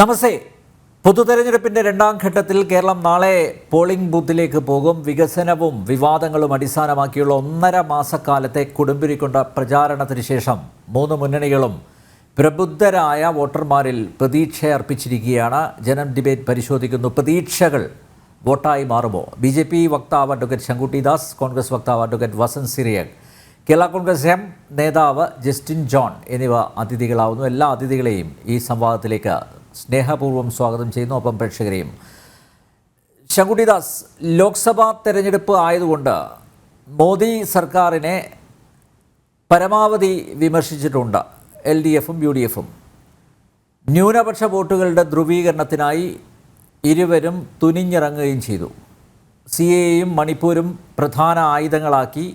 നമസ്തേ. പൊതുതെരഞ്ഞെടുപ്പിന്റെ രണ്ടാം ഘട്ടത്തിൽ കേരളം നാളെ പോളിംഗ് ബൂത്തിലേക്ക് പോകും. വികസനവും വിവാദങ്ങളും അടിസ്ഥാനമാക്കിയുള്ള ഒന്നര മാസക്കാലത്തെ കൊടുമ്പിരിക്കൊണ്ട പ്രചാരണത്തിന് ശേഷം മൂന്ന് മുന്നണികളും പ്രബുദ്ധരായ വോട്ടർമാരിൽ പ്രതീക്ഷ അർപ്പിച്ചിരിക്കുകയാണ്. ജനം ഡിബേറ്റ് പരിശോധിക്കുന്നു. പ്രതീക്ഷകൾ വോട്ടായി മാറുമോ? ബി ജെ പി വക്താവ് അഡ്വക്കേറ്റ് ശങ്കുട്ടി ദാസ് കോൺഗ്രസ് വക്താവ് അഡ്വക്കേറ്റ് വസന്ത് സിറിയക് കേരള കോൺഗ്രസ് എം നേതാവ് ജസ്റ്റിൻ ജോൺ എന്നിവ അതിഥികളാവുന്നു. എല്ലാ അതിഥികളെയും ഈ സംവാദത്തിലേക്ക് സ്നേഹപൂർവം സ്വാഗതം ചെയ്യുന്നു. ഒപ്പം പ്രേക്ഷകരെയും ശങ്കുട്ടിദാസ് ലോക്സഭാ തെരഞ്ഞെടുപ്പ് ആയതുകൊണ്ട് മോദി സർക്കാരിനെ പരമാവധി വിമർശിച്ചിട്ടുണ്ട്. എൽ ഡി എഫും യു ഡി എഫും. ന്യൂനപക്ഷ വോട്ടുകളുടെ ധ്രുവീകരണത്തിനായി ഇരുവരും തുനിഞ്ഞിറങ്ങുകയും ചെയ്തു. സി എയും മണിപ്പൂരും പ്രധാന ആയുധങ്ങളാക്കി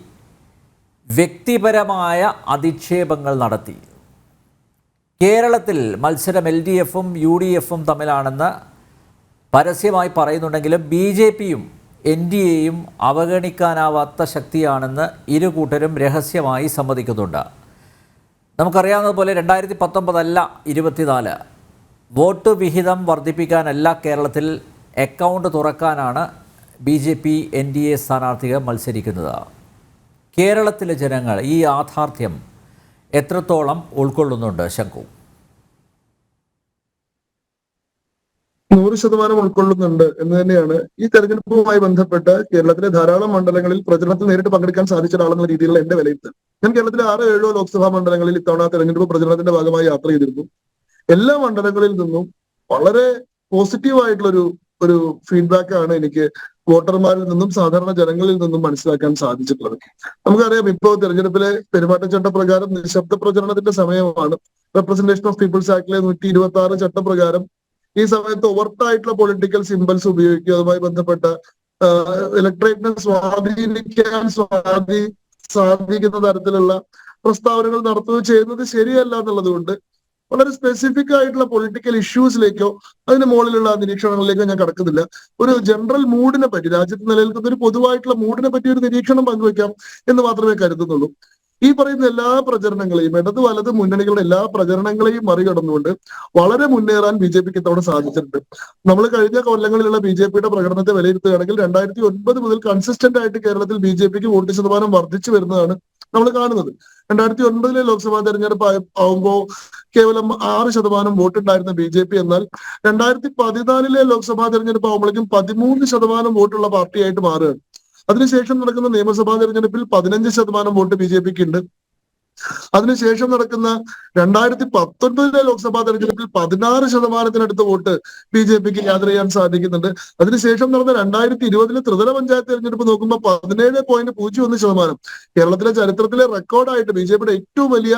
വ്യക്തിപരമായ അധിക്ഷേപങ്ങൾ നടത്തി. കേരളത്തിൽ മത്സരം എൽ ഡി എഫും യു ഡി എഫും തമ്മിലാണെന്ന് പരസ്യമായി പറയുന്നുണ്ടെങ്കിലും ബി ജെ പിയും എൻ ഡി എയും അവഗണിക്കാനാവാത്ത ശക്തിയാണെന്ന് ഇരു കൂട്ടരും രഹസ്യമായി സമ്മതിക്കുന്നുണ്ട്. നമുക്കറിയാവുന്നതുപോലെ രണ്ടായിരത്തി പത്തൊമ്പതല്ല ഇരുപത്തിനാല്. വോട്ട് വിഹിതം വർദ്ധിപ്പിക്കാനല്ല കേരളത്തിൽ account തുറക്കാനാണ് B J P N D A സ്ഥാനാർത്ഥികൾ മത്സരിക്കുന്നത്. കേരളത്തിലെ ജനങ്ങൾ ഈ യാഥാർത്ഥ്യം എത്രത്തോളം ഉൾക്കൊള്ളുന്നുണ്ട് ശങ്കു നൂറ് ശതമാനം ഉൾക്കൊള്ളുന്നുണ്ട് എന്ന് തന്നെയാണ് ഈ തെരഞ്ഞെടുപ്പുമായി ബന്ധപ്പെട്ട് കേരളത്തിലെ ധാരാളം മണ്ഡലങ്ങളിൽ പ്രചരണത്തിൽ നേരിട്ട് പങ്കെടുക്കാൻ സാധിച്ച ഒരാളെന്ന രീതിയിലുള്ള എന്റെ വിലയിരുത്തൽ. ഞാൻ കേരളത്തിലെ ആറോ ഏഴോ ലോക്സഭാ മണ്ഡലങ്ങളിൽ ഇത്തവണ തെരഞ്ഞെടുപ്പ് പ്രചരണത്തിന്റെ ഭാഗമായി യാത്ര ചെയ്തിരുന്നു. എല്ലാ മണ്ഡലങ്ങളിൽ നിന്നും വളരെ പോസിറ്റീവ് ആയിട്ടുള്ള ഒരു ഒരു ഫീഡ്ബാക്ക് ആണ് എനിക്ക് വോട്ടർമാരിൽ നിന്നും സാധാരണ ജനങ്ങളിൽ നിന്നും മനസ്സിലാക്കാൻ സാധിച്ചിട്ടുള്ളത്. നമുക്കറിയാം ഇപ്പോൾ തെരഞ്ഞെടുപ്പിലെ പെരുമാറ്റച്ചട്ട പ്രകാരം നിശബ്ദ പ്രചരണത്തിന്റെ സമയമാണ്. റെപ്രസെന്റേഷൻ ഓഫ് പീപ്പിൾസ് ആക്ടിലെ നൂറ്റി ഇരുപത്തി ആറ് ചട്ടപ്രകാരം ഈ സമയത്ത് ഒവർട്ടായിട്ടുള്ള പൊളിറ്റിക്കൽ സിംബൽസ് ഉപയോഗിക്കുക. അതുമായി ബന്ധപ്പെട്ട ഇലക്ട്രേറ്റിനെ സ്വാധീനിക്കാൻ സ്വാധീ സാധിക്കുന്ന തരത്തിലുള്ള പ്രസ്താവനകൾ നടത്തുക ചെയ്യുന്നത് ശരിയല്ല എന്നുള്ളത് കൊണ്ട് വളരെ സ്പെസിഫിക് ആയിട്ടുള്ള പൊളിറ്റിക്കൽ ഇഷ്യൂസിലേക്കോ അതിന് മുകളിലുള്ള നിരീക്ഷണങ്ങളിലേക്കോ ഞാൻ കടക്കുന്നില്ല. ഒരു ജനറൽ മൂഡിനെ പറ്റി രാജ്യത്ത് നിലനിൽക്കുന്ന ഒരു പൊതുവായിട്ടുള്ള മൂഡിനെ പറ്റി ഒരു നിരീക്ഷണം പങ്കുവെക്കാം എന്ന് മാത്രമേ കരുതുന്നുള്ളൂ. ഈ പറയുന്ന എല്ലാ പ്രചരണങ്ങളെയും ഇടത് വലത് മുന്നണികളുടെ എല്ലാ പ്രചരണങ്ങളെയും മറികടന്നുകൊണ്ട് വളരെ മുന്നേറാൻ ബി ജെ പിക്ക് ഇത്തവണ സാധിച്ചിട്ടുണ്ട്. നമ്മൾ കഴിഞ്ഞ കൊല്ലങ്ങളിലുള്ള ബി ജെ പിയുടെ പ്രകടനത്തെ വിലയിരുത്തുകയാണെങ്കിൽ രണ്ടായിരത്തി ഒൻപത് മുതൽ കൺസിസ്റ്റന്റ് ആയിട്ട് കേരളത്തിൽ ബി ജെ പിക്ക് വോട്ട് ശതമാനം വർദ്ധിച്ചു വരുന്നതാണ് നമ്മൾ കാണുന്നത്. രണ്ടായിരത്തി ഒൻപതിലെ ലോക്സഭാ തെരഞ്ഞെടുപ്പ് ആവുമ്പോൾ കേവലം ആറ് ശതമാനം വോട്ട് ഉണ്ടായിരുന്ന ബി ജെ പി എന്നാൽ രണ്ടായിരത്തി പതിനാലിലെ ലോക്സഭാ തെരഞ്ഞെടുപ്പ് ആവുമ്പോഴേക്കും പതിമൂന്ന് ശതമാനം വോട്ടുള്ള പാർട്ടിയായിട്ട് മാറുകയാണ്. അതിനുശേഷം നടക്കുന്ന നിയമസഭാ തെരഞ്ഞെടുപ്പിൽ പതിനഞ്ച് ശതമാനം വോട്ട് ബി ജെ പിക്ക് ഉണ്ട്. അതിനുശേഷം നടക്കുന്ന രണ്ടായിരത്തി പത്തൊൻപതിലെ ലോക്സഭാ തെരഞ്ഞെടുപ്പിൽ പതിനാറ് ശതമാനത്തിനടുത്ത് വോട്ട് ബി ജെ പിക്ക് യാത്ര ചെയ്യാൻ സാധിക്കുന്നുണ്ട്. അതിനുശേഷം നടന്ന രണ്ടായിരത്തി ഇരുപതിലെ ത്രിതല പഞ്ചായത്ത് തെരഞ്ഞെടുപ്പ് നോക്കുമ്പോൾ പതിനേഴ് പോയിന്റ് പൂജ്യം ഒന്ന് ശതമാനം. കേരളത്തിലെ ചരിത്രത്തിലെ റെക്കോർഡായിട്ട് ബി ജെ പിയുടെ ഏറ്റവും വലിയ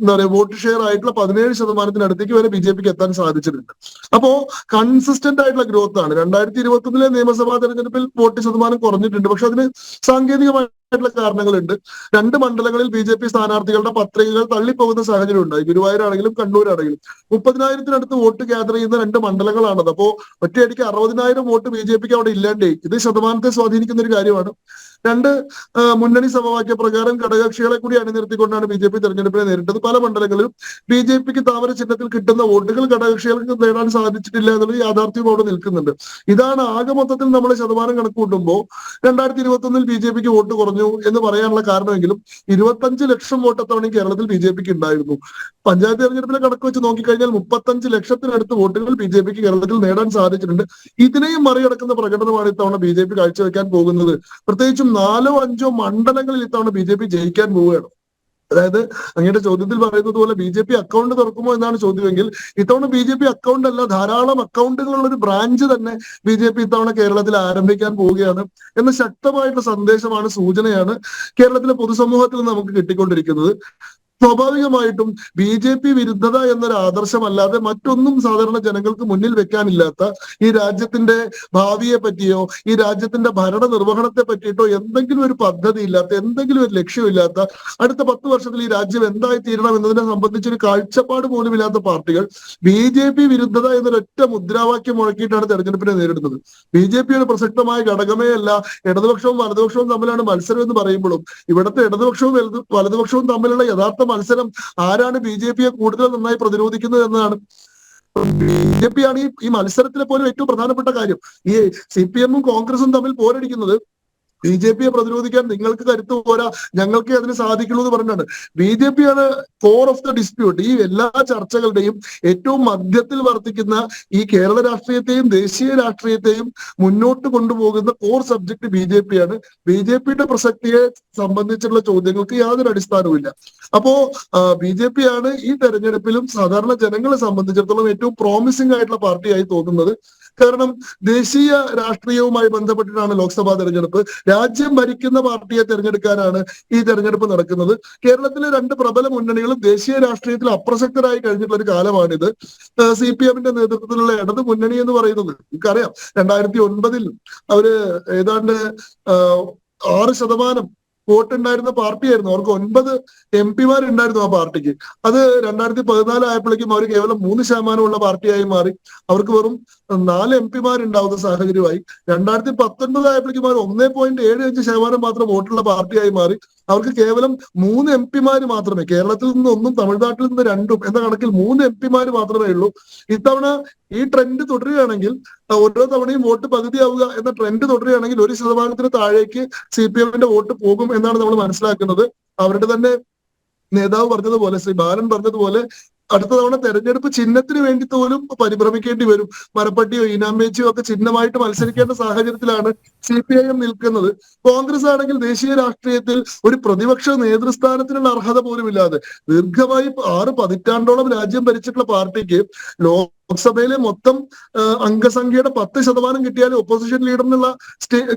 എന്താ പറയുക വോട്ട് ഷെയർ ആയിട്ടുള്ള പതിനേഴ് ശതമാനത്തിനടുത്തേക്ക് വരെ ബി ജെ പിക്ക് എത്താൻ സാധിച്ചിട്ടുണ്ട്. അപ്പോ കൺസിസ്റ്റന്റ് ആയിട്ടുള്ള ഗ്രോത്ത് ആണ്. രണ്ടായിരത്തി ഇരുപത്തി ഒന്നിലെ നിയമസഭാ തെരഞ്ഞെടുപ്പിൽ വോട്ട് ശതമാനം കുറഞ്ഞിട്ടുണ്ട്. പക്ഷെ അതിന് സാങ്കേതികമായി ആയിട്ടുള്ള കാരണങ്ങളുണ്ട്. രണ്ട് മണ്ഡലങ്ങളിൽ ബി ജെ പി സ്ഥാനാർത്ഥികളുടെ പത്രികകൾ തള്ളിപ്പോകുന്ന സാഹചര്യം ഉണ്ടായി ഗുരുവായൂരാണെങ്കിലും കണ്ണൂരാണെങ്കിലും. മുപ്പതിനായിരത്തിനടുത്ത് വോട്ട് ഗ്യാദർ ചെയ്യുന്ന രണ്ട് മണ്ഡലങ്ങളാണത്. അപ്പോ ഒറ്റയടിക്ക് അറുപതിനായിരം വോട്ട് ബി ജെ പിക്ക് അവിടെ ഇല്ലാണ്ടേ. ഇത് ശതമാനത്തെ സ്വാധീനിക്കുന്ന ഒരു കാര്യമാണ്. രണ്ട് മുന്നണി സമവാക്യ പ്രകാരം ഘടകകക്ഷികളെ കൂടി അണിനിർത്തിക്കൊണ്ടാണ് ബി ജെ പി തെരഞ്ഞെടുപ്പിനെ നേരിട്ടത്. പല മണ്ഡലങ്ങളിലും ബി ജെ പിക്ക് താമര ചിഹ്നത്തിൽ കിട്ടുന്ന വോട്ടുകൾ ഘടകകക്ഷികൾക്ക് നേടാൻ സാധിച്ചിട്ടില്ല എന്നുള്ള യാഥാർത്ഥ്യം അവിടെ നിൽക്കുന്നുണ്ട്. ഇതാണ് ആകെ മൊത്തത്തിൽ നമ്മൾ ശതമാനം കണക്ക് കൂട്ടുമ്പോൾ രണ്ടായിരത്തി ഇരുപത്തി ഒന്നിൽ ബി ജെ പിക്ക് വോട്ട് കുറഞ്ഞു എന്ന് പറയാനുള്ള കാരണമെങ്കിലും ഇരുപത്തഞ്ച് ലക്ഷം വോട്ട് കേരളത്തിൽ ബി ജെ പിക്ക് ഉണ്ടായിരുന്നു. പഞ്ചായത്ത് തെരഞ്ഞെടുപ്പിലെ കണക്ക് വെച്ച് നോക്കിക്കഴിഞ്ഞാൽ മുപ്പത്തഞ്ച് ലക്ഷത്തിനടുത്ത് വോട്ടുകൾ ബി ജെ പിക്ക് കേരളത്തിൽ നേടാൻ സാധിച്ചിട്ടുണ്ട്. ഇതിനെയും മറികടക്കുന്ന പ്രകടനമാണ് ഇത്തവണ ബി ജെ പി കാഴ്ചവെക്കാൻ പോകുന്നത്. പ്രത്യേകിച്ചും നാലോ അഞ്ചോ മണ്ഡലങ്ങളിൽ ഇത്തവണ ബി ജെ പി ജയിക്കാൻ പോവുകയാണ്. അതായത് അങ്ങയുടെ ചോദ്യത്തിൽ പറയുന്നത് പോലെ ബി ജെ പി അക്കൗണ്ട് തുറക്കുമോ എന്നാണ് ചോദ്യമെങ്കിൽ ഇത്തവണ ബി ജെ പി അക്കൗണ്ട് അല്ല ധാരാളം അക്കൗണ്ടുകളുള്ള ഒരു ബ്രാഞ്ച് തന്നെ ബി ജെ പി ഇത്തവണ കേരളത്തിൽ ആരംഭിക്കാൻ പോവുകയാണ് എന്ന ശക്തമായിട്ടുള്ള സന്ദേശമാണ് സൂചനയാണ് കേരളത്തിലെ പൊതുസമൂഹത്തിൽ നമുക്ക് കിട്ടിക്കൊണ്ടിരിക്കുന്നത്. സ്വാഭാവികമായിട്ടും ബി ജെ പി വിരുദ്ധത എന്നൊരു ആദർശമല്ലാതെ മറ്റൊന്നും സാധാരണ ജനങ്ങൾക്ക് മുന്നിൽ വെക്കാനില്ലാത്ത ഈ രാജ്യത്തിന്റെ ഭാവിയെ പറ്റിയോ ഈ രാജ്യത്തിന്റെ ഭരണ നിർവഹണത്തെ പറ്റിയിട്ടോ എന്തെങ്കിലും ഒരു പദ്ധതി ഇല്ലാത്ത എന്തെങ്കിലും ഒരു ലക്ഷ്യമില്ലാത്ത അടുത്ത പത്ത് വർഷത്തിൽ ഈ രാജ്യം എന്തായി തീരണം എന്നതിനെ സംബന്ധിച്ചൊരു കാഴ്ചപ്പാട് പോലും ഇല്ലാത്ത പാർട്ടികൾ ബി ജെ പി വിരുദ്ധത എന്നൊരൊറ്റ മുദ്രാവാക്യം മുഴക്കിയിട്ടാണ് തെരഞ്ഞെടുപ്പിനെ നേരിടുന്നത്. ബി ജെ പിയുടെ പ്രസക്തമായ ഘടകമേ അല്ല ഇടതുപക്ഷവും വലതുപക്ഷവും തമ്മിലാണ് മത്സരം എന്ന് പറയുമ്പോഴും ഇവിടുത്തെ ഇടതുപക്ഷവും വലതുപക്ഷവും തമ്മിലുള്ള യഥാർത്ഥ മത്സരം ആരാണ് ബി ജെ പിയെ കൂടുതൽ നന്നായി പ്രതിരോധിക്കുന്നത് എന്നതാണ് ബി ജെ പി ഈ ഈ മത്സരത്തിലെ പോലും ഏറ്റവും പ്രധാനപ്പെട്ട കാര്യം. ഈ സി പി എമ്മും കോൺഗ്രസും തമ്മിൽ പോരടിക്കുന്നത് ബി ജെ പിയെ പ്രതിരോധിക്കാൻ നിങ്ങൾക്ക് കരുത്ത് പോരാ ഞങ്ങൾക്ക് അതിന് സാധിക്കുള്ളൂ എന്ന് പറഞ്ഞിട്ടുണ്ട് B J core of the dispute ഈ എല്ലാ ചർച്ചകളുടെയും ഏറ്റവും മധ്യത്തിൽ വർത്തിക്കുന്ന ഈ കേരള രാഷ്ട്രീയത്തെയും ദേശീയ രാഷ്ട്രീയത്തെയും മുന്നോട്ട് കൊണ്ടുപോകുന്ന core subject B J P ആണ് ബി ജെ പിയുടെ പ്രസക്തിയെ സംബന്ധിച്ചുള്ള ചോദ്യങ്ങൾക്ക് യാതൊരു അടിസ്ഥാനവുമില്ല. അപ്പോ ബി ജെ പി ആണ് ഈ തെരഞ്ഞെടുപ്പിലും സാധാരണ ജനങ്ങളെ സംബന്ധിച്ചിടത്തോളം ഏറ്റവും പ്രോമിസിംഗ് ആയിട്ടുള്ള പാർട്ടിയായി തോന്നുന്നത് കാരണം ദേശീയ രാഷ്ട്രീയവുമായി ബന്ധപ്പെട്ടിട്ടാണ് ലോക്സഭാ തെരഞ്ഞെടുപ്പ്. രാജ്യം ഭരിക്കുന്ന പാർട്ടിയെ തെരഞ്ഞെടുക്കാനാണ് ഈ തെരഞ്ഞെടുപ്പ് നടക്കുന്നത്. കേരളത്തിലെ രണ്ട് പ്രബല മുന്നണികളും ദേശീയ രാഷ്ട്രീയത്തിൽ അപ്രസക്തരായി കഴിഞ്ഞിട്ടുള്ള ഒരു കാലമാണിത് സി പി എമ്മിന്റെ നേതൃത്വത്തിലുള്ള ഇടത് മുന്നണി എന്ന് പറയുന്നത് നമുക്കറിയാം രണ്ടായിരത്തി ഒൻപതിൽ അവർ ഏതാണ്ട് ആറ് ശതമാനം വോട്ടുണ്ടായിരുന്ന പാർട്ടിയായിരുന്നു. അവർക്ക് ഒൻപത് എം പിമാരുണ്ടായിരുന്നു ആ പാർട്ടിക്ക്. അത് രണ്ടായിരത്തി പതിനാല് ആയപ്പോഴേക്കും അവർ കേവലം മൂന്ന് ശതമാനമുള്ള പാർട്ടിയായി മാറി. അവർക്ക് വെറും നാല് എം പിമാരുണ്ടാവുന്ന സാഹചര്യമായി. രണ്ടായിരത്തി പത്തൊൻപത് ആയപ്പോഴേക്കും അവർ ഒന്നേ പോയിന്റ് ഏഴ് അഞ്ച് ശതമാനം മാത്രം വോട്ടുള്ള പാർട്ടിയായി മാറി. അവർക്ക് കേവലം മൂന്ന് എം പിമാർ മാത്രമേ കേരളത്തിൽ നിന്ന് ഒന്നും തമിഴ്നാട്ടിൽ നിന്ന് രണ്ടും എന്ന കണക്കിൽ മൂന്ന് എം പിമാര് മാത്രമേ ഉള്ളൂ. ഇത്തവണ ഈ ട്രെൻഡ് തുടരുകയാണെങ്കിൽ ഓരോ തവണയും വോട്ട് പകുതിയാവുക എന്ന ട്രെൻഡ് തുടരുകയാണെങ്കിൽ ഒരു ശതമാനത്തിന് താഴേക്ക് സി പി എമ്മിന്റെ വോട്ട് പോകും എന്നാണ് നമ്മൾ മനസ്സിലാക്കുന്നത്. അവരുടെ തന്നെ നേതാവ് പറഞ്ഞതുപോലെ ശ്രീ ബാലൻ പറഞ്ഞതുപോലെ അടുത്ത തവണ തെരഞ്ഞെടുപ്പ് ചിഹ്നത്തിന് വേണ്ടി പോലും പരിഭ്രമിക്കേണ്ടി വരും. മരപ്പട്ടിയോ ഇനാമേച്ചിയോ ഒക്കെ ചിഹ്നമായിട്ട് മത്സരിക്കേണ്ട സാഹചര്യത്തിലാണ് സി പി ഐ എം നിൽക്കുന്നത്. കോൺഗ്രസ് ആണെങ്കിൽ ദേശീയ രാഷ്ട്രീയത്തിൽ ഒരു പ്രതിപക്ഷ നേതൃസ്ഥാനത്തിനുള്ള അർഹത പോലും ഇല്ലാതെ ദീർഘമായി ആറ് പതിറ്റാണ്ടോളം രാജ്യം ഭരിച്ചിട്ടുള്ള പാർട്ടിക്ക് ലോക്സഭയിലെ മൊത്തം അംഗസംഖ്യയുടെ പത്ത് ശതമാനം കിട്ടിയാലേ ഒപ്പോസിഷൻ ലീഡറിനുള്ള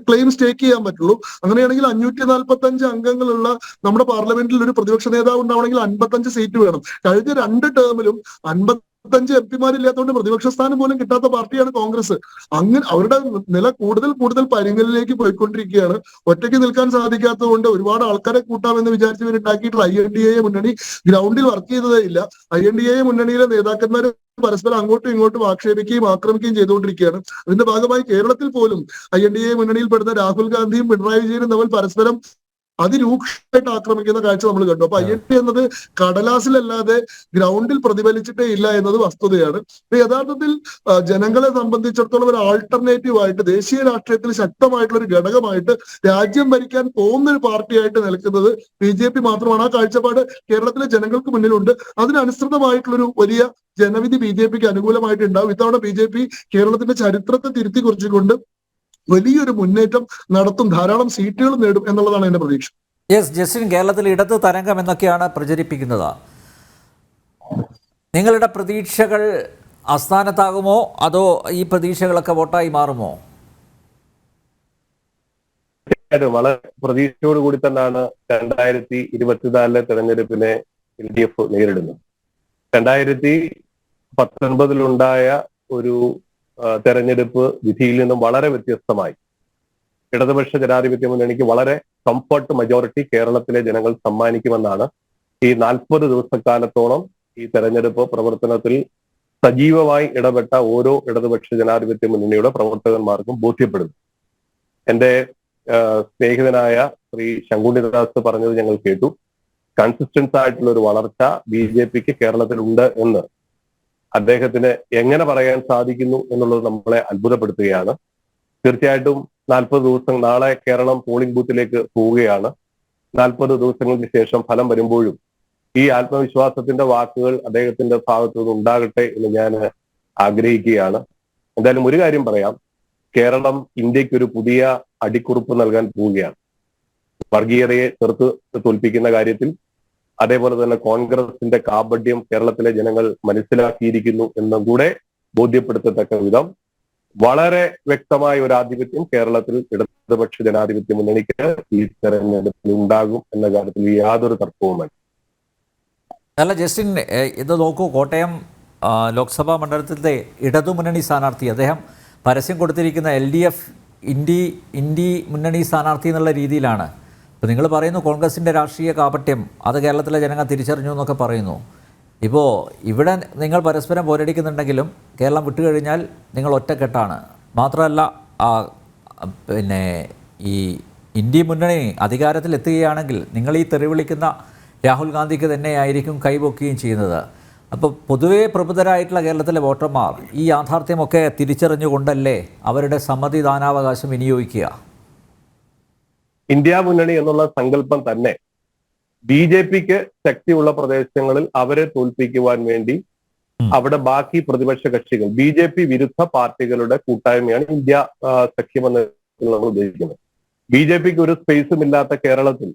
ക്ലെയിം സ്റ്റേക്ക് ചെയ്യാൻ പറ്റുള്ളൂ. അങ്ങനെയാണെങ്കിൽ അഞ്ഞൂറ്റി നാൽപ്പത്തി അഞ്ച് അംഗങ്ങളുള്ള നമ്മുടെ പാർലമെന്റിൽ ഒരു പ്രതിപക്ഷ നേതാവ് ഉണ്ടാവണമെങ്കിൽ അൻപത്തഞ്ച് സീറ്റ് വേണം. കഴിഞ്ഞ രണ്ട് ടേമിലും അൻപത്തഞ്ച് എം പിമാരില്ലാത്തതുകൊണ്ട് പ്രതിപക്ഷ സ്ഥാനം പോലും കിട്ടാത്ത പാർട്ടിയാണ് കോൺഗ്രസ്. അങ്ങനെ അവരുടെ നില കൂടുതൽ കൂടുതൽ പരിങ്ങലിലേക്ക് പോയിക്കൊണ്ടിരിക്കുകയാണ്. ഒറ്റയ്ക്ക് നിൽക്കാൻ സാധിക്കാത്തതുകൊണ്ട് ഒരുപാട് ആൾക്കാരെ കൂട്ടാമെന്ന് വിചാരിച്ച് ഉണ്ടാക്കിയിട്ടുള്ള ഐ എൻ ഡി എ മുന്നണി ഗ്രൗണ്ടിൽ വർക്ക് ചെയ്തതേ ഇല്ല. ഐ എൻ ഡി എ മുന്നണിയിലെ നേതാക്കന്മാർ പരസ്പരം അങ്ങോട്ടും ഇങ്ങോട്ടും ആക്ഷേപിക്കുകയും ആക്രമിക്കുകയും ചെയ്തുകൊണ്ടിരിക്കുകയാണ്. അതിന്റെ ഭാഗമായി കേരളത്തിൽ പോലും ഐ എൻ ഡി എ മുന്നണിയിൽ പെടുന്ന രാഹുൽ ഗാന്ധിയും പിണറായി വിജയനും തമ്മിൽ പരസ്പരം അതിരൂക്ഷമായിട്ട് ആക്രമിക്കുന്ന കാഴ്ച നമ്മൾ കണ്ടു. അപ്പൊ ഐ എൻ ടി എന്നത് കടലാസിലല്ലാതെ ഗ്രൗണ്ടിൽ പ്രതിഫലിച്ചിട്ടേ ഇല്ല എന്നത് വസ്തുതയാണ്. ഇപ്പൊ യഥാർത്ഥത്തിൽ ജനങ്ങളെ സംബന്ധിച്ചിടത്തോളം ഒരു ആൾട്ടർനേറ്റീവ് ആയിട്ട് ദേശീയ രാഷ്ട്രീയത്തിൽ ശക്തമായിട്ടുള്ള ഒരു ഘടകമായിട്ട് രാജ്യം ഭരിക്കാൻ പോകുന്ന ഒരു പാർട്ടിയായിട്ട് നിൽക്കുന്നത് ബി ജെ പി മാത്രമാണ്. ആ കാഴ്ചപ്പാട് കേരളത്തിലെ ജനങ്ങൾക്ക് മുന്നിലുണ്ട്. അതിനനുസൃതമായിട്ടുള്ളൊരു വലിയ ജനവിധി ബി ജെ പിക്ക് അനുകൂലമായിട്ട് ഉണ്ടാവും. ഇത്തവണ ബി ജെ പി കേരളത്തിന്റെ ചരിത്രത്തെ തിരുത്തി കുറിച്ചുകൊണ്ട് വലിയൊരു മുന്നേറ്റം നടത്തും ധാരാളം സീറ്റുകൾ നേടും എന്നുള്ളതാണ് എന്റെ പ്രതീക്ഷ. യെസ് ജസ്റ്റിൻ കേരളത്തിൽ ഇടത് തരംഗം എന്നൊക്കെയാണ് പ്രചരിപ്പിക്കുന്നത്. നിങ്ങളുടെ പ്രതീക്ഷകൾ അസ്ഥാനത്താകുമോ അതോ ഈ പ്രതീക്ഷകളൊക്കെ വോട്ടായി മാറുമോ? വളരെ പ്രതീക്ഷയോട് കൂടി തന്നെയാണ് രണ്ടായിരത്തി ഇരുപത്തിനാലിലെ തെരഞ്ഞെടുപ്പിനെ എൽ ഡി എഫ് നേരിടുന്നത്. രണ്ടായിരത്തി പത്തൊൻപതിലുണ്ടായ ഒരു തെരഞ്ഞെടുപ്പ് വിധിയിൽ നിന്നും വളരെ വ്യത്യസ്തമായി. ഇടതുപക്ഷ ജനാധിപത്യ മുന്നണിക്ക് വളരെ കംഫർട്ട് മജോറിറ്റി കേരളത്തിലെ ജനങ്ങൾ സമ്മാനിക്കുമെന്നാണ് ഈ നാൽപ്പത് ദിവസക്കാലത്തോളം ഈ തെരഞ്ഞെടുപ്പ് പ്രവർത്തനത്തിൽ സജീവമായി ഇടപെട്ട ഓരോ ഇടതുപക്ഷ ജനാധിപത്യ മുന്നണിയുടെ പ്രവർത്തകന്മാർക്കും ബോധ്യപ്പെടുന്നു. എന്റെ സ്നേഹിതനായ ശ്രീ ശങ്കുണ്ണിദാസ് പറഞ്ഞത് ഞങ്ങൾ കേട്ടു. കൺസിസ്റ്റൻസ് ആയിട്ടുള്ള ഒരു വളർച്ച ബി ജെ പിക്ക് കേരളത്തിൽ ഉണ്ട് എന്ന്. അദ്ദേഹത്തിന് എങ്ങനെ പറയാൻ സാധിക്കുന്നു എന്നുള്ളത് നമ്മളെ അത്ഭുതപ്പെടുത്തുകയാണ്. തീർച്ചയായിട്ടും നാൽപ്പത് ദിവസം നാളെ കേരളം പോളിംഗ് ബൂത്തിലേക്ക് പോവുകയാണ്. നാൽപ്പത് ദിവസങ്ങൾക്ക് ശേഷം ഫലം വരുമ്പോഴും ഈ ആത്മവിശ്വാസത്തിന്റെ വാക്കുകൾ അദ്ദേഹത്തിന്റെ ഭാഗത്തു നിന്ന് ഉണ്ടാകട്ടെ എന്ന് ഞാൻ ആഗ്രഹിക്കുകയാണ്. എന്തായാലും ഒരു കാര്യം പറയാം. കേരളം ഇന്ത്യയ്ക്ക് ഒരു പുതിയ അടിക്കുറിപ്പ് നൽകാൻ പോവുകയാണ്. വർഗീയതയെ ചെറുത്ത് തോൽപ്പിക്കുന്ന കാര്യത്തിൽ അതേപോലെ തന്നെ കോൺഗ്രസിന്റെ കാപഡ്യം കേരളത്തിലെ ജനങ്ങൾ മനസ്സിലാക്കിയിരിക്കുന്നു എന്നും കൂടെ ബോധ്യപ്പെടുത്തത്തക്ക വിധം വളരെ വ്യക്തമായ ഒരു ആധിപത്യം കേരളത്തിൽ ഇടതുപക്ഷ ജനാധിപത്യ മുന്നണിക്ക് ഈ തെരഞ്ഞെടുപ്പിൽ ഉണ്ടാകും എന്ന കാര്യത്തിൽ യാതൊരു തർക്കവുമല്ല. അല്ല ജസ്റ്റിൻ ഇത് നോക്കൂ കോട്ടയം ലോക്സഭാ മണ്ഡലത്തിലെ ഇടതുമുന്നണി സ്ഥാനാർത്ഥി അദ്ദേഹം പരസ്യം കൊടുത്തിരിക്കുന്ന L D F India India മുന്നണി സ്ഥാനാർത്ഥി എന്നുള്ള രീതിയിലാണ്. ഇപ്പോൾ നിങ്ങൾ പറയുന്നു കോൺഗ്രസിന്റെ രാഷ്ട്രീയ കാപട്യം അത് കേരളത്തിലെ ജനങ്ങൾ തിരിച്ചറിഞ്ഞു എന്നൊക്കെ പറയുന്നു. ഇപ്പോൾ ഇവിടെ നിങ്ങൾ പരസ്പരം പോരടിക്കുന്നുണ്ടെങ്കിലും കേരളം വിട്ടുകഴിഞ്ഞാൽ നിങ്ങൾ ഒറ്റക്കെട്ടാണ്. മാത്രമല്ല പിന്നെ ഈ ഇന്ത്യ മുന്നണി അധികാരത്തിൽ എത്തുകയാണെങ്കിൽ നിങ്ങൾ ഈ തെറിവിളിക്കുന്ന രാഹുൽ ഗാന്ധിക്ക് തന്നെയായിരിക്കും കൈപൊക്കുകയും ചെയ്യുന്നത്. അപ്പോൾ പൊതുവേ പ്രബുദ്ധരായിട്ടുള്ള കേരളത്തിലെ വോട്ടർമാർ ഈ യാഥാർത്ഥ്യമൊക്കെ തിരിച്ചറിഞ്ഞുകൊണ്ടല്ലേ അവരുടെ സമ്മതിദാനാവകാശം വിനിയോഗിക്കുക? ഇന്ത്യ മുന്നണി എന്നുള്ള സങ്കല്പം തന്നെ ബി ജെ പിക്ക് ശക്തിയുള്ള പ്രദേശങ്ങളിൽ അവരെ തോൽപ്പിക്കുവാൻ വേണ്ടി അവിടെ ബാക്കി പ്രതിപക്ഷ കക്ഷികൾ ബി ജെ പി വിരുദ്ധ പാർട്ടികളുടെ കൂട്ടായ്മയാണ് ഇന്ത്യ സഖ്യമെന്ന് നമ്മൾ ഉദ്ദേശിക്കുന്നത്. ബി ജെ പിക്ക് ഒരു സ്പേസും ഇല്ലാത്ത കേരളത്തിൽ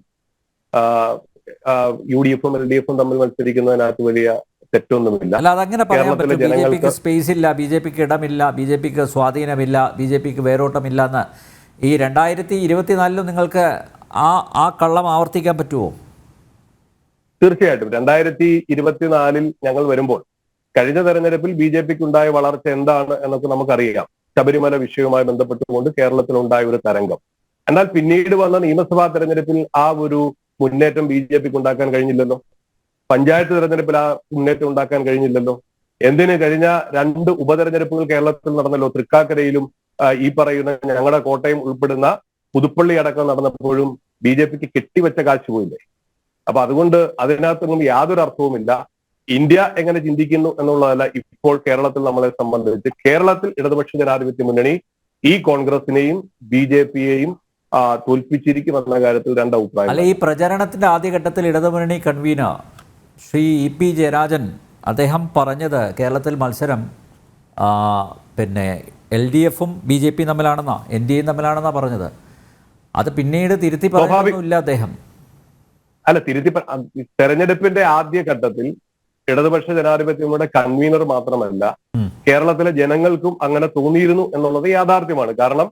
യു ഡി എഫും എൽ ഡി എഫും തമ്മിൽ മത്സരിക്കുന്നതിനകത്ത് വലിയ തെറ്റൊന്നുമില്ല. അല്ല അതങ്ങനെ പറയാൻ പറ്റും. ബി ജെ പിക്ക് സ്പേസ് ഇല്ല ബി ജെ പിക്ക് ഇടമില്ല ബി ജെ പിക്ക് സ്വാധീനമില്ല ബി ജെ പിക്ക് വേരോട്ടമില്ല എന്ന് ഈ രണ്ടായിരത്തി ഇരുപത്തിനാലിലും നിങ്ങൾക്ക് ആ ആ കള്ളം ആവർത്തിക്കാൻ പറ്റുമോ തീർച്ചയായിട്ടും. രണ്ടായിരത്തി ഇരുപത്തിനാലിൽ ഞങ്ങൾ വരുമ്പോൾ കഴിഞ്ഞ തെരഞ്ഞെടുപ്പിൽ ബി ജെ പിക്ക് ഉണ്ടായ വളർച്ച എന്താണ് എന്നൊക്കെ നമുക്കറിയാം. ശബരിമല വിഷയവുമായി ബന്ധപ്പെട്ടുകൊണ്ട് കേരളത്തിൽ ഉണ്ടായ ഒരു തരംഗം. എന്നാൽ പിന്നീട് വന്ന നിയമസഭാ തെരഞ്ഞെടുപ്പിൽ ആ ഒരു മുന്നേറ്റം ബി ജെ പിക്ക് ഉണ്ടാക്കാൻ കഴിഞ്ഞില്ലല്ലോ? പഞ്ചായത്ത് തെരഞ്ഞെടുപ്പിൽ ആ മുന്നേറ്റം ഉണ്ടാക്കാൻ കഴിഞ്ഞില്ലല്ലോ? എന്തിന് കഴിഞ്ഞ രണ്ട് ഉപതെരഞ്ഞെടുപ്പുകൾ കേരളത്തിൽ നടന്നല്ലോ? തൃക്കാക്കരയിലും ഈ പറയുന്ന ഞങ്ങളുടെ കോട്ടയം ഉൾപ്പെടുന്ന പുതുപ്പള്ളി അടക്കം നടന്നപ്പോഴും ബി ജെ പിക്ക് കെട്ടിവെച്ച കാശ് പോയില്ലേ? അപ്പൊ അതുകൊണ്ട് അതിനകത്തൊന്നും യാതൊരു അർത്ഥവുമില്ല. ഇന്ത്യ എങ്ങനെ ചിന്തിക്കുന്നു എന്നുള്ളതല്ല ഇപ്പോൾ കേരളത്തിൽ നമ്മളെ സംബന്ധിച്ച്. കേരളത്തിൽ ഇടതുപക്ഷ ജനാധിപത്യ മുന്നണി ഈ കോൺഗ്രസിനെയും ബി ജെ പിയെയും തോൽപ്പിച്ചിരിക്കും എന്ന കാര്യത്തിൽ രണ്ട് അഭിപ്രായം അല്ല ഈ പ്രചരണത്തിന്റെ ആദ്യഘട്ടത്തിൽ ഇടതുമുന്നണി convener Shri E P Jayarajan അദ്ദേഹം പറഞ്ഞത് കേരളത്തിൽ മത്സരം പിന്നെ എൽ ഡി എഫും ബി ജെ പിയും തമ്മിലാണെന്നാ എൻ ഡി എയും തമ്മിലാണെന്നാ പറഞ്ഞത്. അത് പിന്നീട് തിരുത്തി പറയാനൊന്നുമില്ല അദ്ദേഹം. അല്ല തിരുത്തി തെരഞ്ഞെടുപ്പിന്റെ ആദ്യ ഘട്ടത്തിൽ ഇടതുപക്ഷ ജനാധിപത്യങ്ങളുടെ കൺവീനർ മാത്രമല്ല കേരളത്തിലെ ജനങ്ങൾക്കും അങ്ങനെ തോന്നിയിരുന്നു എന്നുള്ളത് യാഥാർത്ഥ്യമാണ്. കാരണം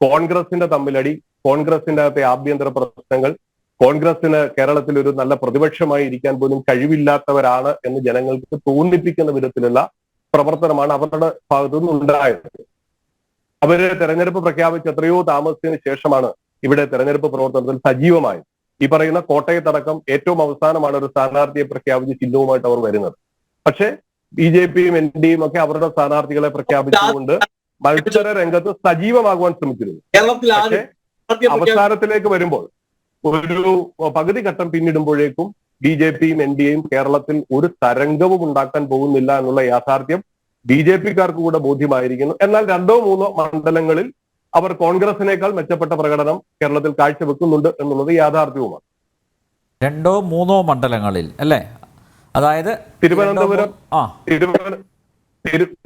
കോൺഗ്രസിന്റെ തമ്മിലടി കോൺഗ്രസിന്റെ അകത്തെ ആഭ്യന്തര പ്രശ്നങ്ങൾ കോൺഗ്രസിന് കേരളത്തിൽ ഒരു നല്ല പ്രതിപക്ഷമായി ഇരിക്കാൻ പോലും കഴിവില്ലാത്തവരാണ് എന്ന് ജനങ്ങൾക്ക് തോന്നിപ്പിക്കുന്ന വിധത്തിലുള്ള പ്രവർത്തനമാണ് അവരുടെ ഭാഗത്തു നിന്നുണ്ടായത് അവർ തെരഞ്ഞെടുപ്പ് പ്രഖ്യാപിച്ച് എത്രയോ താമസത്തിന് ശേഷമാണ് ഇവിടെ തെരഞ്ഞെടുപ്പ് പ്രവർത്തനത്തിൽ സജീവമായി ഈ പറയുന്ന കോട്ടയത്തടക്കം ഏറ്റവും അവസാനമാണ് ഒരു സ്ഥാനാർത്ഥിയെ പ്രഖ്യാപിച്ച് ചിഹ്നവുമായിട്ട് അവർ വരുന്നത്. പക്ഷേ ബി ജെ പിയും എൻ ഡിയും ഒക്കെ അവരുടെ സ്ഥാനാർത്ഥികളെ പ്രഖ്യാപിച്ചുകൊണ്ട് മത്സര രംഗത്ത് സജീവമാകുവാൻ ശ്രമിച്ചിരുന്നു. അവസാനത്തിലേക്ക് വരുമ്പോൾ ഒരു പകുതി ഘട്ടം പിന്നിടുമ്പോഴേക്കും ബി ജെ പിയും എൻ ഡി എയും കേരളത്തിൽ ഒരു തരംഗവും ഉണ്ടാക്കാൻ പോകുന്നില്ല എന്നുള്ള യാഥാർത്ഥ്യം ബി ജെ പിക്കാർക്ക് കൂടെ ബോധ്യമായിരിക്കുന്നു. എന്നാൽ രണ്ടോ മൂന്നോ മണ്ഡലങ്ങളിൽ അവർ കോൺഗ്രസിനേക്കാൾ മെച്ചപ്പെട്ട പ്രകടനം കേരളത്തിൽ കാഴ്ചവെക്കുന്നുണ്ട് എന്നുള്ളത് യാഥാർത്ഥ്യവുമാണ്. രണ്ടോ മൂന്നോ മണ്ഡലങ്ങളിൽ അല്ലേ? അതായത് തിരുവനന്തപുരം ആ.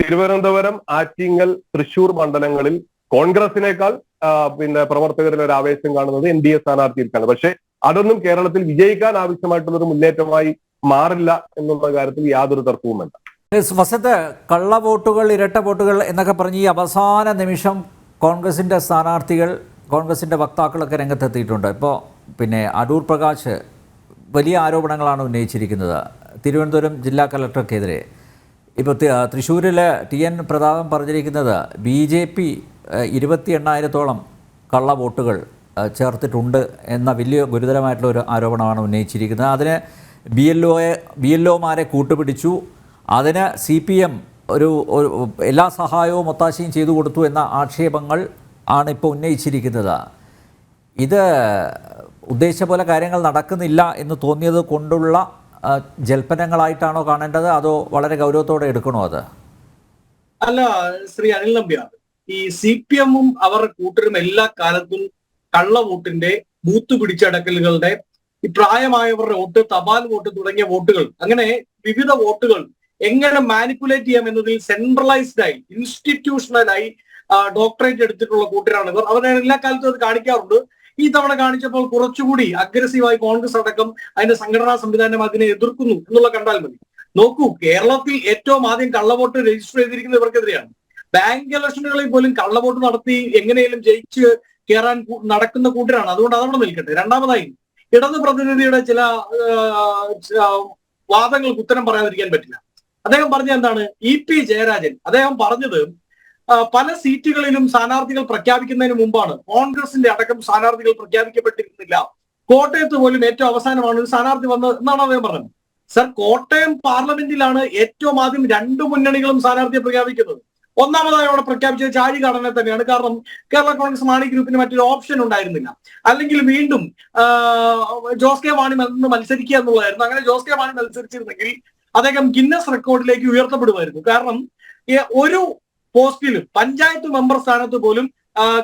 തിരുവനന്തപുരം ആറ്റിങ്ങൽ തൃശൂർ മണ്ഡലങ്ങളിൽ കോൺഗ്രസിനേക്കാൾ പിന്നെ പ്രവർത്തകരിൽ ഒരു ആവേശം കാണുന്നത് എൻ ഡി എ സ്ഥാനാർത്ഥികൾക്കാണ് പക്ഷെ അതൊന്നും കേരളത്തിൽ വിജയിക്കാൻ ആവശ്യമായിട്ടുള്ള ഒരു മുന്നേറ്റമായി മാറില്ല എന്നുള്ള കാര്യത്തിൽ യാതൊരു തർക്കവും വേണ്ട എസ് കള്ള വോട്ടുകൾ ഇരട്ട വോട്ടുകൾ എന്നൊക്കെ പറഞ്ഞ് ഈ അവസാന നിമിഷം കോൺഗ്രസിന്റെ സ്ഥാനാർത്ഥികൾ കോൺഗ്രസിന്റെ വക്താക്കളൊക്കെ രംഗത്തെത്തിയിട്ടുണ്ട്. ഇപ്പോൾ പിന്നെ അടൂർ പ്രകാശ് വലിയ ആരോപണങ്ങളാണ് ഉന്നയിച്ചിരിക്കുന്നത്. തിരുവനന്തപുരം ജില്ലാ കലക്ടർക്കെതിരെ. ഇപ്പോൾ തൃശ്ശൂരിൽ ടി എൻ പ്രതാപൻ പറഞ്ഞിരിക്കുന്നത് ബി ജെ പി ഇരുപത്തി എണ്ണായിരത്തോളം കള്ള വോട്ടുകൾ ചേർത്തിട്ടുണ്ട് എന്ന വലിയ ഗുരുതരമായിട്ടുള്ള ഒരു ആരോപണമാണ് ഉന്നയിച്ചിരിക്കുന്നത്. അതിന് ബി എൽ ഒയെ ബി എൽ ഒമാരെ കൂട്ടുപിടിച്ചു. അതിന് സി പി എം ഒരു എല്ലാ സഹായവും ഒത്താശയും ചെയ്തു കൊടുത്തു എന്ന ആക്ഷേപങ്ങൾ ആണ് ഇപ്പോൾ ഉന്നയിച്ചിരിക്കുന്നത്. ഇത് ഉദ്ദേശിച്ച പോലെ കാര്യങ്ങൾ നടക്കുന്നില്ല എന്ന് തോന്നിയത് കൊണ്ടുള്ള ജൽപ്പനങ്ങളായിട്ടാണോ കാണേണ്ടത്? അതോ വളരെ ഗൗരവത്തോടെ എടുക്കണോ അത്? അല്ല ശ്രീ അനിൽ നമ്പ്യാർ ഈ സി പി എമ്മും അവരുടെ കൂട്ടരും എല്ലാ കാലത്തും കള്ള വോട്ടിന്റെ ബൂത്ത് പിടിച്ചടക്കലുകളുടെ ഈ പ്രായമായവരുടെ വോട്ട് തപാൽ വോട്ട് തുടങ്ങിയ വോട്ടുകൾ അങ്ങനെ വിവിധ വോട്ടുകൾ എങ്ങനെ മാനിപ്പുലേറ്റ് ചെയ്യാം എന്നതിൽ സെൻട്രലൈസ്ഡ് ആയി ഇൻസ്റ്റിറ്റ്യൂഷണലായി ഡോക്ടറേറ്റ് എടുത്തിട്ടുള്ള കൂട്ടരാണ് ഇവർ. അവർ എല്ലാ കാലത്തും അത് കാണിക്കാറുണ്ട്. ഈ തവണ കാണിച്ചപ്പോൾ കുറച്ചുകൂടി അഗ്രസീവായി കോൺഗ്രസ് അടക്കം അതിന്റെ സംഘടനാ സംവിധാനം അതിനെ എതിർക്കുന്നു എന്നുള്ള കണ്ടാൽ മതി. നോക്കൂ കേരളത്തിൽ ഏറ്റവും ആദ്യം കള്ളവോട്ട് രജിസ്റ്റർ ചെയ്തിരിക്കുന്നത് ഇവർക്കെതിരെയാണ്. ബാങ്ക് ഇലക്ഷനുകളിൽ പോലും കള്ളവോട്ട് നടത്തി എങ്ങനെയും ജയിച്ച് കയറാൻ നടക്കുന്ന കൂട്ടരാണ്. അതുകൊണ്ട് അതവിടെ നിൽക്കട്ടെ. രണ്ടാമതായി ഇടത് പ്രതിനിധിയുടെ ചില വാദങ്ങൾക്ക് ഉത്തരം പറയാതിരിക്കാൻ പറ്റില്ല. അദ്ദേഹം പറഞ്ഞ എന്താണ്? E P Jayarajan. അദ്ദേഹം പറഞ്ഞത് പല സീറ്റുകളിലും സ്ഥാനാർത്ഥികൾ പ്രഖ്യാപിക്കുന്നതിന് മുമ്പാണ്. കോൺഗ്രസിന്റെ അടക്കം സ്ഥാനാർത്ഥികൾ പ്രഖ്യാപിക്കപ്പെട്ടിരുന്നില്ല. കോട്ടയത്ത് പോലും ഏറ്റവും അവസാനമാണ് ഒരു സ്ഥാനാർത്ഥി വന്നത് എന്നാണ് അദ്ദേഹം പറഞ്ഞത്. സർ കോട്ടയം പാർലമെന്റിലാണ് ഏറ്റവും ആദ്യം രണ്ടു മുന്നണികളും സ്ഥാനാർത്ഥിയെ പ്രഖ്യാപിക്കുന്നത്. ഒന്നാമതായി അവിടെ പ്രഖ്യാപിച്ചത് ചാഴി കാടനെ തന്നെയാണ്. കാരണം കേരള കോൺഗ്രസ് മാണി ഗ്രൂപ്പിന് മറ്റൊരു ഓപ്ഷൻ ഉണ്ടായിരുന്നില്ല. അല്ലെങ്കിൽ വീണ്ടും ജോസ് കെ മാണി മത്സരിക്കുക എന്നുള്ളതായിരുന്നു. അങ്ങനെ ജോസ് കെ മാണി മത്സരിച്ചിരുന്നെങ്കിൽ അദ്ദേഹം ഗിന്നസ് റെക്കോർഡിലേക്ക് ഉയർത്തപ്പെടുമായിരുന്നു. കാരണം ഒരു പോസ്റ്റിലും പഞ്ചായത്ത് മെമ്പർ സ്ഥാനത്ത് പോലും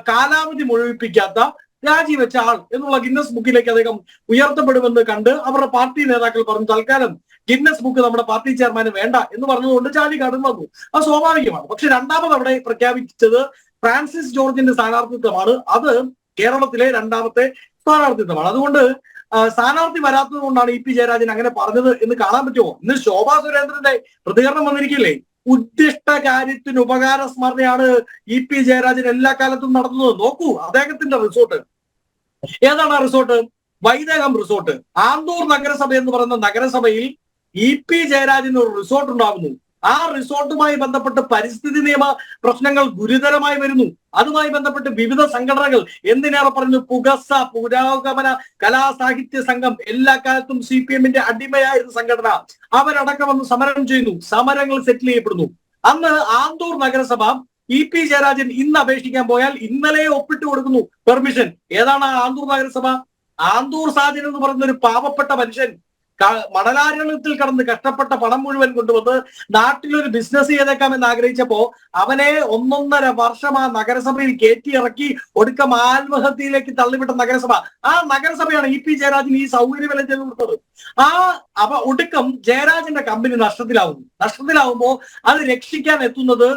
കാലാവധി മുഴുവിപ്പിക്കാത്ത രാജിവെച്ച ആൾ എന്നുള്ള ഗിന്നസ് ബുക്കിലേക്ക് അദ്ദേഹം ഉയർത്തപ്പെടുമെന്ന് കണ്ട് അവരുടെ പാർട്ടി നേതാക്കൾ പറഞ്ഞു തൽക്കാലം ഗിന്നസ് ബുക്ക് നമ്മുടെ പാർട്ടി ചെയർമാന് വേണ്ട എന്ന് പറഞ്ഞതുകൊണ്ട് ചാടി കടന്നു വന്നു. അത് സ്വാഭാവികമാണ്. പക്ഷെ രണ്ടാമത് അവിടെ പ്രഖ്യാപിച്ചത് ഫ്രാൻസിസ് ജോർജിന്റെ സ്ഥാനാർത്ഥിത്വമാണ്. അത് കേരളത്തിലെ രണ്ടാമത്തെ സ്ഥാനാർത്ഥിത്വമാണ്. അതുകൊണ്ട് സ്ഥാനാർത്ഥി വരാത്തത് കൊണ്ടാണ് ഇ പി ജയരാജൻ അങ്ങനെ പറഞ്ഞത് എന്ന് കാണാൻ പറ്റുമോ? ഇന്ന് ശോഭാ സുരേന്ദ്രന്റെ പ്രതികരണം വന്നിരിക്കില്ലേ? ഉദ്ദിഷ്ട കാര്യത്തിന് ഉപകാര സ്മരണയാണ് ഇ പി ജയരാജൻ എല്ലാ കാലത്തും നടത്തുന്നത്. നോക്കൂ അദ്ദേഹത്തിന്റെ റിസോർട്ട്. ഏതാണ് ആ റിസോർട്ട്? വൈദേഹം റിസോർട്ട്. ആന്തൂർ നഗരസഭ എന്ന് പറയുന്ന നഗരസഭയിൽ ഇ പി ജയരാജന് ഒരു റിസോർട്ട് ഉണ്ടാകുന്നു. ആ റിസോർട്ടുമായി ബന്ധപ്പെട്ട് പരിസ്ഥിതി നിയമ പ്രശ്നങ്ങൾ ഗുരുതരമായി വരുന്നു. അതുമായി ബന്ധപ്പെട്ട് വിവിധ സംഘടനകൾ എന്തിനേറെ പറഞ്ഞു? പുകസ പുരോഗമന കലാസാഹിത്യ സംഘം എല്ലാ കാലത്തും സി പി എമ്മിന്റെ അടിമയായിരുന്ന സംഘടന. അവരടക്കം വന്ന് സമരം ചെയ്യുന്നു. സമരങ്ങൾ സെറ്റിൽ ചെയ്യപ്പെടുന്നു. അന്ന് ആന്തൂർ നഗരസഭ ഇ പി ജയരാജൻ ഇന്ന് അപേക്ഷിക്കാൻ പോയാൽ ഇന്നലെ ഒപ്പിട്ട് കൊടുക്കുന്നു. പെർമിഷൻ. ഏതാണ് ആന്തൂർ നഗരസഭ? ആന്തൂർ സാജൻ എന്ന് പറയുന്ന ഒരു പാവപ്പെട്ട മനുഷ്യൻ മണലാരണ്യത്തിൽ കടന്ന് കഷ്ടപ്പെട്ട പണം മുഴുവൻ കൊണ്ടുവന്ന് നാട്ടിലൊരു ബിസിനസ് ചെയ്തേക്കാമെന്ന് ആഗ്രഹിച്ചപ്പോ അവനെ ഒന്നൊന്നര വർഷം ആ നഗരസഭയിൽ കയറ്റി ഇറക്കി ഒടുക്കം ആത്മഹത്യയിലേക്ക് തള്ളിവിട്ട നഗരസഭ. ആ നഗരസഭയാണ് ഇ പി ജയരാജൻ ഈ സൗകര്യമെല്ലാം ചെയ്തു കൊടുത്തത് ആ അവ ഒടുക്കം ജയരാജന്റെ കമ്പനി നഷ്ടത്തിലാവുന്നു. നഷ്ടത്തിലാവുമ്പോ അത് രക്ഷിക്കാൻ എത്തുന്നത്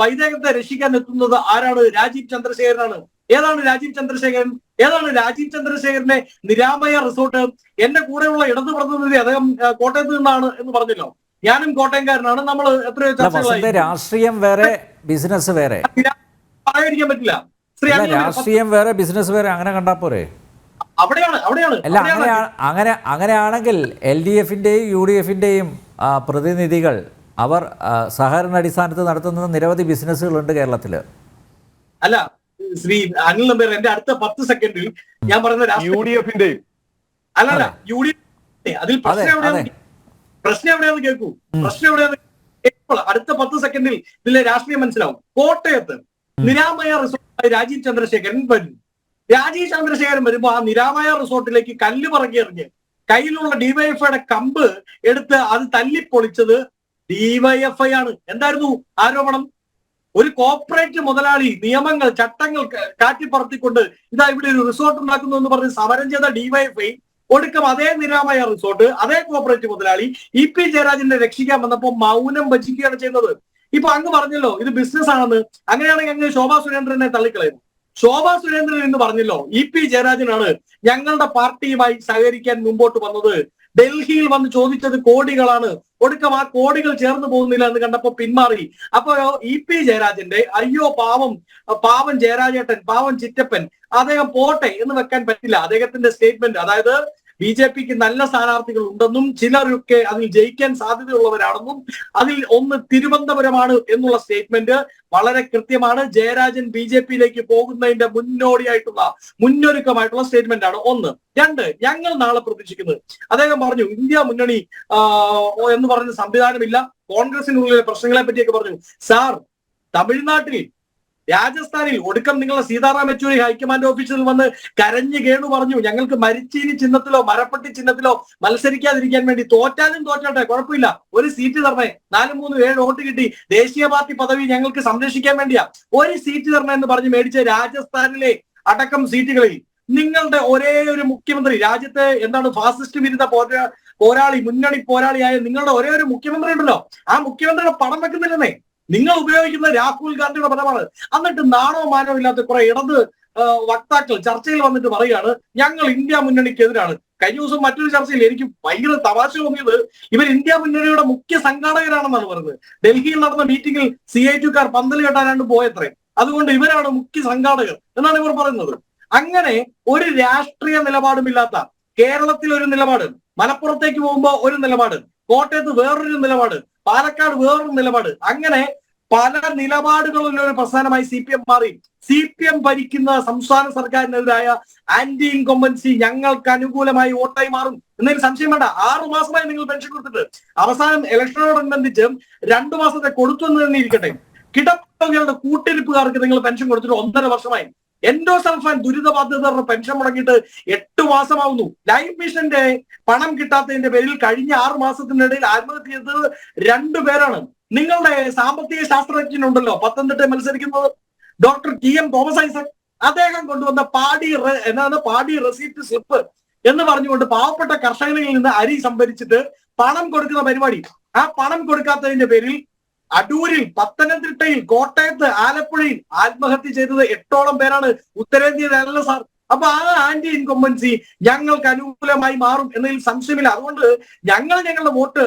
വൈദേഹത്തെ രക്ഷിക്കാൻ എത്തുന്നത് ആരാണ്? രാജീവ് ചന്ദ്രശേഖരനാണ്. ഏതാണ് രാജീവ് ചന്ദ്രശേഖരൻ? ഏതാണ് രാജീവ് ചന്ദ്രശേഖരന്റെ നിരാമയ റിസോർട്ട്? എന്റെ കൂടെയുള്ള ഇടതു പ്രതിനിധി അദ്ദേഹം കോട്ടയത്ത് നിന്നാണ് എന്ന് പറഞ്ഞല്ലോ. ഞാനും കോട്ടയംകാരനാണ്. നമ്മൾ എത്രയോ രാഷ്ട്രീയം വേറെ ബിസിനസ് വേറെ. പറയാതിരിക്കാൻ പറ്റില്ല. രാഷ്ട്രീയം വേറെ ബിസിനസ് വേറെ അങ്ങനെ കണ്ടാ പോരെ? അവിടെയാണ് അവിടെയാണ് അല്ല അങ്ങനെ അങ്ങനെ അങ്ങനെയാണെങ്കിൽ എൽ ഡി എഫിന്റെയും യു ഡി എഫിന്റെയും പ്രതിനിധികൾ അവർ സഹകരണ അടിസ്ഥാനത്ത് നടത്തുന്ന നിരവധി ബിസിനസ്സുകളുണ്ട് കേരളത്തിൽ അല്ല ശ്രീ അനിൽ നമ്പർ എന്റെ അടുത്ത പത്ത് സെക്കൻഡിൽ ഞാൻ പറയുന്ന യു ഡി എഫിന്റെയും അല്ലല്ല യു ഡി എഫ് അതിൽ അതെ പ്രശ്നം എവിടെയാണ് പ്രശ്നം എവിടെയാന്ന് കേൾക്കൂ. പ്രശ്നം എവിടെയാന്ന് അടുത്ത പത്ത് സെക്കൻഡിൽ ഇതിലെ രാഷ്ട്രീയം മനസ്സിലാവും. കോട്ടയത്ത് നിരാമയ റിസോർട്ടായി രാജീവ് ചന്ദ്രശേഖരൻ വരും. രാജീവ് ചന്ദ്രശേഖരൻ വരുമ്പോ ആ നിരാമയ റിസോർട്ടിലേക്ക് കല്ല് പറക്കി എറിഞ്ഞ് കയ്യിലുള്ള ഡിവൈഎഫ്ഐയുടെ കമ്പ് എടുത്ത് അത് തല്ലിപ്പൊളിച്ചത് ഡിവൈഎഫ്ഐ ആണ്. എന്തായിരുന്നു ആരോപണം? ഒരു കോർപ്പറേറ്റ് മുതലാളി നിയമങ്ങൾ ചട്ടങ്ങൾ കാറ്റിപ്പറത്തിക്കൊണ്ട് ഇതാ ഇവിടെ ഒരു റിസോർട്ട് ഉണ്ടാക്കുന്നു എന്ന് പറഞ്ഞ് സമരം ചെയ്ത ഡിവൈഎഫ്ഐ ഒടുക്കം അതേ നിരാമയ റിസോർട്ട് അതേ കോർപ്പറേറ്റ് മുതലാളി ഇ പി ജയരാജനെ രക്ഷിക്കാൻ വന്നപ്പോൾ മൗനം ഭജിക്കുകയാണ് ചെയ്യുന്നത്. ഇപ്പൊ അങ്ങ് പറഞ്ഞല്ലോ ഇത് ബിസിനസ് ആണെന്ന്. അങ്ങനെയാണെങ്കിൽ അങ്ങ് ശോഭാ സുരേന്ദ്രനെ തള്ളിക്കളയുന്നു. ശോഭാ സുരേന്ദ്രൻ എന്ന് പറഞ്ഞല്ലോ ഇ പി ജയരാജനാണ് ഞങ്ങളുടെ പാർട്ടിയുമായി സഹകരിക്കാൻ മുമ്പോട്ട് വന്നത്. ഡൽഹിയിൽ വന്ന് ചോദിച്ചത് കോടികളാണ്. ഒടുക്കം ആ കോടികൾ ചേർന്ന് പോകുന്നില്ല എന്ന് കണ്ടപ്പോ പിന്മാറി. അപ്പൊ ഇ പി ജയരാജന്റെ അയ്യോ പാവം പാവം ജയരാജേട്ടൻ പാവം ചിറ്റപ്പൻ അദ്ദേഹം പോട്ടെ എന്ന് വെക്കാൻ പറ്റില്ല. അദ്ദേഹത്തിന്റെ സ്റ്റേറ്റ്മെന്റ് അതായത് ബി ജെ പിക്ക് നല്ല സ്ഥാനാർത്ഥികൾ ഉണ്ടെന്നും ചിലരൊക്കെ അതിൽ ജയിക്കാൻ സാധ്യതയുള്ളവരാണെന്നും അതിൽ ഒന്ന് തിരുവനന്തപുരമാണ് എന്നുള്ള സ്റ്റേറ്റ്മെന്റ് വളരെ കൃത്യമാണ്. ജയരാജൻ ബി ജെ പിയിലേക്ക് പോകുന്നതിന്റെ മുന്നോടിയായിട്ടുള്ള മുന്നൊരുക്കമായിട്ടുള്ള സ്റ്റേറ്റ്മെന്റ് ആണ് ഒന്ന്. രണ്ട് ഞങ്ങൾ നാളെ പ്രതീക്ഷിക്കുന്നത് അദ്ദേഹം പറഞ്ഞു ഇന്ത്യ മുന്നണി എന്ന് പറഞ്ഞ സംവിധാനമില്ല. കോൺഗ്രസിനുള്ളിലെ പ്രശ്നങ്ങളെ പറ്റിയൊക്കെ പറഞ്ഞു. സാർ തമിഴ്നാട്ടിൽ രാജസ്ഥാനിൽ ഒടുക്കം നിങ്ങളുടെ സീതാറാം യെച്ചൂരി ഹൈക്കമാൻഡ് ഓഫീസിൽ വന്ന് കരഞ്ഞു കേണു പറഞ്ഞു. ഞങ്ങൾക്ക് മരിച്ചീനി ചിഹ്നത്തിലോ മരപ്പട്ടി ചിഹ്നത്തിലോ മത്സരിക്കാതിരിക്കാൻ വേണ്ടി തോറ്റാലും തോറ്റാട്ടെ കുഴപ്പമില്ല. ഒരു സീറ്റ് തരണേ. നാല് മൂന്ന് ഏഴ് വോട്ട് കിട്ടി. ദേശീയ പാർട്ടി പദവി ഞങ്ങൾക്ക് സംരക്ഷിക്കാൻ വേണ്ടിയാ. ഒരു സീറ്റ് തരണേ എന്ന് പറഞ്ഞ് മേടിച്ച രാജസ്ഥാനിലെ അടക്കം സീറ്റുകളിൽ നിങ്ങളുടെ ഒരേ ഒരു മുഖ്യമന്ത്രി രാജ്യത്തെ എന്താണ് ഫാസിസ്റ്റ് വിരുദ്ധ പോരാ പോരാളി മുന്നണി പോരാളിയായ നിങ്ങളുടെ ഒരേ ഒരു മുഖ്യമന്ത്രി ഉണ്ടല്ലോ. ആ മുഖ്യമന്ത്രിയുടെ പടം വെക്കുന്നില്ലെന്നേ. നിങ്ങൾ ഉപയോഗിക്കുന്ന രാഹുൽ ഗാന്ധിയുടെ പദമാണ്. എന്നിട്ട് നാണോ മാനോ ഇല്ലാത്ത കുറെ ഇടത് വക്താക്കൾ ചർച്ചയിൽ വന്നിട്ട് പറയുകയാണ് ഞങ്ങൾ ഇന്ത്യ മുന്നണിക്കെതിരാണ്. കഴിഞ്ഞ ദിവസം മറ്റൊരു ചർച്ചയിൽ എനിക്ക് ഭയങ്കര തമാശ തോന്നിയത് ഇവർ ഇന്ത്യ മുന്നണിയുടെ മുഖ്യ സംഘാടകരാണെന്നാണ് പറഞ്ഞത്. ഡൽഹിയിൽ നടന്ന മീറ്റിംഗിൽ സി ഐ ടുക്കാർ പന്തൽ കെട്ടാനാണ്ട് പോയത്രേ. അതുകൊണ്ട് ഇവരാണ് മുഖ്യ സംഘാടകർ. എന്നാണ് ഇവർ പറയുന്നത്. അങ്ങനെ ഒരു രാഷ്ട്രീയ നിലപാടുമില്ലാത്ത കേരളത്തിൽ ഒരു നിലപാട് മലപ്പുറത്തേക്ക് പോകുമ്പോ ഒരു നിലപാട് കോട്ടയത്ത് വേറൊരു നിലപാട് പാലക്കാട് വേറൊരു നിലപാട്. അങ്ങനെ പല നിലപാടുകളുള്ള ഒരു പ്രസ്ഥാനമായി സി പി എം മാറി. സി പി എം ഭരിക്കുന്ന സംസ്ഥാന സർക്കാരിനെതിരായ ആന്റി ഇൻകോമ്പൻസി ഞങ്ങൾക്ക് അനുകൂലമായി വോട്ടായി മാറും. എന്നതിൽ സംശയം വേണ്ട. ആറു മാസമായി നിങ്ങൾ പെൻഷൻ കൊടുത്തിട്ട്. അവസാനം ഇലക്ഷനോടനുബന്ധിച്ച് രണ്ടു മാസത്തെ കൊടുത്തു എന്ന് തന്നെ ഇരിക്കട്ടെ. കിടപ്പുകളുടെ കൂട്ടിരിപ്പുകാർക്ക് നിങ്ങൾ പെൻഷൻ കൊടുത്തിട്ട് ഒന്നര വർഷമായി. എൻഡോസൾഫാൻ ദുരിതബാധിതർ പെൻഷൻ മുടങ്ങിയിട്ട് എട്ട് മാസമാവുന്നു. ലൈഫ് മിഷന്റെ പണം കിട്ടാത്തതിന്റെ പേരിൽ കഴിഞ്ഞ ആറു മാസത്തിനിടയിൽ ആത്മഹത്യ ചെയ്തത് രണ്ടുപേരാണ് നിങ്ങളുടെ സാമ്പത്തിക ശാസ്ത്രജ്ഞനുണ്ടല്ലോ പത്തനംതിട്ട മത്സരിക്കുന്നത്. Doctor T M Thomas Isaac. അദ്ദേഹം കൊണ്ടുവന്ന പാടി എന്നാണ് പാടി റെസീപ്റ്റ് സ്ലിപ്പ് എന്ന് പറഞ്ഞുകൊണ്ട് പാവപ്പെട്ട കർഷകരിൽ നിന്ന് അരി സംഭരിച്ചിട്ട് പണം കൊടുക്കുന്ന പരിപാടി. ആ പണം കൊടുക്കാത്തതിന്റെ പേരിൽ അടൂരിൽ പത്തനംതിട്ടയിൽ കോട്ടയത്ത് ആലപ്പുഴയിൽ ആത്മഹത്യ ചെയ്തത് എട്ടോളം പേരാണ് ഉത്തരേന്ത്യയിലല്ല സാർ. അപ്പൊ ആ ആന്റി ഇൻകംബൻസി ഞങ്ങൾക്ക് അനുകൂലമായി മാറും എന്നതിൽ സംശയമില്ല. അതുകൊണ്ട് ഞങ്ങൾ ഞങ്ങളുടെ വോട്ട്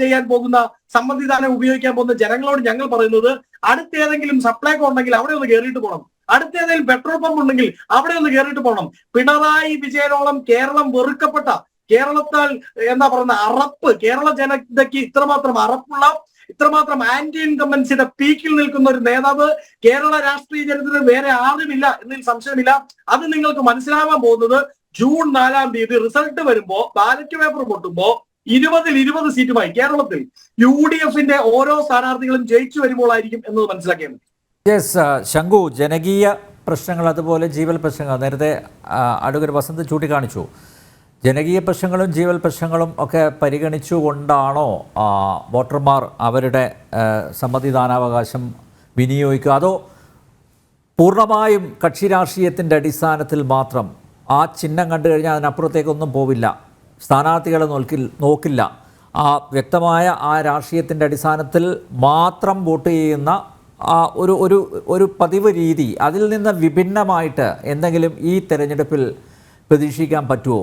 ചെയ്യാൻ പോകുന്ന സമ്മതിദാനം ഉപയോഗിക്കാൻ പോകുന്ന ജനങ്ങളോട് ഞങ്ങൾ പറയുന്നത് അടുത്ത ഏതെങ്കിലും സപ്ലൈകോ ഉണ്ടെങ്കിൽ അവിടെ ഒന്ന് കയറിയിട്ട് പോകണം. അടുത്ത ഏതെങ്കിലും പെട്രോൾ പമ്പ് ഉണ്ടെങ്കിൽ അവിടെ ഒന്ന് കയറിയിട്ട് പോകണം. പിണറായി വിജയനോളം കേരളം വെറുക്കപ്പെട്ട കേരളത്താൽ എന്താ പറയുന്ന അറപ്പ് കേരള ജനതയ്ക്ക് ഇത്രമാത്രം അറപ്പുള്ള ഇത്രമാത്രം ആന്റി ഇൻകമ്പൻസിയുടെ പീക്കിൽ നിൽക്കുന്ന ഒരു നേതാവ് കേരള രാഷ്ട്രീയ ചരിത്രത്തിൽ വേറെ ആരുമില്ല എന്നതിൽ സംശയമില്ല. അത് നിങ്ങൾക്ക് മനസ്സിലാവാൻ പോകുന്നത് ജൂൺ നാലാം തീയതി റിസൾട്ട് വരുമ്പോ ബാലറ്റ് പേപ്പർ പൊട്ടുമ്പോ ഇരുപതിൽ ഇരുപത് സീറ്റുമായി കേരളത്തിൽ യു ഡി എഫിന്റെ ഓരോ സ്ഥാനാർത്ഥികളും ജയിച്ചു വരുമ്പോഴായിരിക്കും എന്നത് മനസ്സിലാക്കിയാൽ മതി. യെസ് ശംഖു ജനകീയ പ്രശ്നങ്ങൾ അതുപോലെ ജീവൽ പ്രശ്നങ്ങൾ. നേരത്തെ അടുക്കൊരു വസന്ത് ചൂണ്ടിക്കാണിച്ചു. ജനകീയ പ്രശ്നങ്ങളും ജീവൽ പ്രശ്നങ്ങളും ഒക്കെ പരിഗണിച്ചുകൊണ്ടാണോ വോട്ടർമാർ അവരുടെ സമ്മതിദാനാവകാശം വിനിയോഗിക്കുക? അതോ പൂർണമായും കക്ഷി രാഷ്ട്രീയത്തിന്റെ അടിസ്ഥാനത്തിൽ മാത്രം ആ ചിഹ്നം കണ്ടു കഴിഞ്ഞാൽ അതിനപ്പുറത്തേക്കൊന്നും പോവില്ല സ്ഥാനാർത്ഥികളെ നോക്കി നോക്കില്ല. ആ വ്യക്തമായ ആ രാഷ്ട്രീയത്തിന്റെ അടിസ്ഥാനത്തിൽ മാത്രം വോട്ട് ചെയ്യുന്ന ഒരു ഒരു ഒരു പതിവ് രീതി അതിൽ നിന്ന് വിഭിന്നമായിട്ട് എന്തെങ്കിലും ഈ തെരഞ്ഞെടുപ്പിൽ പ്രതീക്ഷിക്കാൻ പറ്റുമോ?